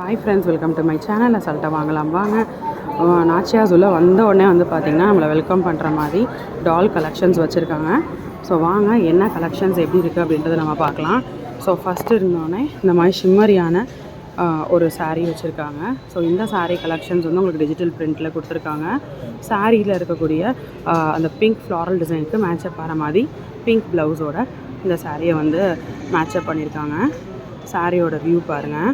Hi friends welcome to my channel அசால்ட்டாக வாங்கலாம். வாங்க. நாச்சியாஸுள்ளே நாச்சியாஸ் வந்த உடனே வந்து பார்த்திங்கன்னா நம்மளை வெல்கம் பண்ணுற மாதிரி டால் கலெக்ஷன்ஸ் வச்சுருக்காங்க. ஸோ வாங்க என்ன கலெக்ஷன்ஸ் எப்படி இருக்குது அப்படின்றத நம்ம பார்க்கலாம். ஸோ ஃபஸ்ட்டு இருந்தோடனே இந்த மாதிரி ஷிம்மரியான ஒரு சாரீ வச்சுருக்காங்க. ஸோ இந்த சாரீ கலெக்ஷன்ஸ் வந்து உங்களுக்கு டிஜிட்டல் பிரிண்ட்டில் கொடுத்துருக்காங்க. சாரியில் இருக்கக்கூடிய அந்த பிங்க் ஃப்ளாரல் டிசைனுக்கு மேட்சப் ஆகிற மாதிரி பிங்க் ப்ளவுஸோட இந்த சாரியை வந்து மேட்சப் பண்ணியிருக்காங்க சாரியோட வியூ பாருங்கள்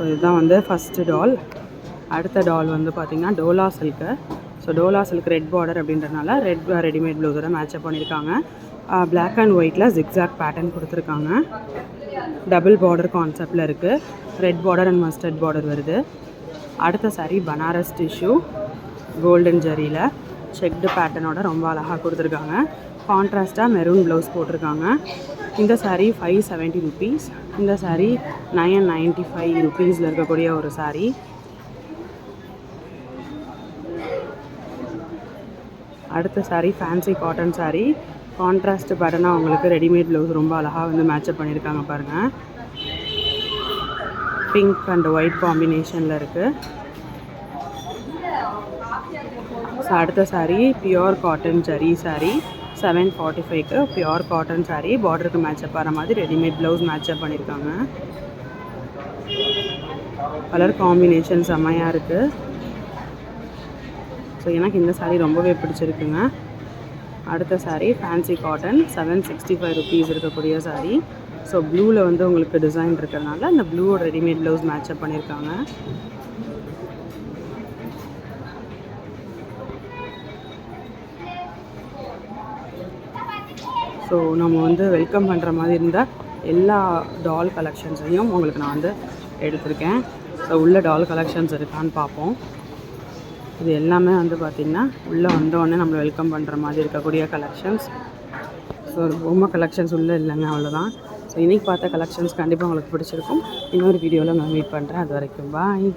ஸோ இதுதான் வந்து ஃபஸ்ட்டு டால் அடுத்த டால் வந்து பார்த்திங்கன்னா Dola silk so Dola silk red border அப்படின்றனால ரெட் ரெடிமேட் ப்ளவுஸோட மேட்சப் பண்ணியிருக்காங்க. பிளாக் அண்ட் ஒயிட்டில் ஜிக்ஸாக் பேட்டர்ன் கொடுத்துருக்காங்க. டபுள் பார்டர் கான்செப்டில் இருக்குது red border and mustard border வருது. அடுத்த சாரீ பனாரஸ் டிஷ்யூ கோல்டன் ஜரியில் செக்டு பேட்டர்னோட ரொம்ப அழகாக கொடுத்துருக்காங்க. கான்ட்ராஸ்ட்டாக மெரூன் ப்ளவுஸ் போட்டிருக்காங்க. இந்த சாரீ ஃபைவ் செவன்ட்டி ருபீஸ் இந்த சாரீ நைன் நைன்ட்டி ஃபைவ் ருபீஸில் இருக்கக்கூடிய ஒரு சாரீ அடுத்த sari fancy cotton sari contrast பேட்டர்னாக உங்களுக்கு ரெடிமேட் ப்ளவுஸ் ரொம்ப அழகாக வந்து மேட்சப் பண்ணியிருக்காங்க பாருங்கள் பிங்க் அண்ட் ஒயிட் காம்பினேஷனில் இருக்குது அடுத்த sari pure cotton zari sari seven forty ஃபைவ்க்கு பியோர் காட்டன் சாரீ பார்டருக்கு மேட்சப் ஆகிற மாதிரி ரெடிமேட் ப்ளவுஸ் மேட்சப் பண்ணியிருக்காங்க. கலர் காம்பினேஷன் செம்மையாக இருக்குது ஸோ எனக்கு இந்த சாரீ ரொம்பவே பிடிச்சிருக்குங்க. அடுத்த sari fancy cotton seven sixty five rupees இருக்கக்கூடிய சாரீ ஸோ ப்ளூவில் வந்து உங்களுக்கு டிசைன் இருக்கிறதுனால அந்த ப்ளூவோட ரெடிமேட் ப்ளவுஸ் மேட்சப் பண்ணியிருக்காங்க. ஸோ நம்ம வந்து வெல்கம் பண்ணுற மாதிரி இருந்தால் எல்லா டால் கலெக்ஷன்ஸையும் உங்களுக்கு நான் வந்து எடுத்திருக்கேன். ஸோ உள்ள டால் கலெக்ஷன்ஸ் இருக்கான்னு பார்ப்போம். இது எல்லாமே வந்து பார்த்திங்கன்னா உள்ளே வந்தோடனே நம்மளை வெல்கம் பண்ணுற மாதிரி இருக்கக்கூடிய கலெக்ஷன்ஸ் ஸோ பொம்மை கலெக்ஷன்ஸ் உள்ளே இல்லைங்க அவ்வளோதான் ஸோ இன்றைக்கி பார்த்த கலெக்ஷன்ஸ் கண்டிப்பாக உங்களுக்கு பிடிச்சிருக்கும். இன்னொரு வீடியோவில் நான் மீட் பண்ணுறேன் அது வரைக்கும் பாய்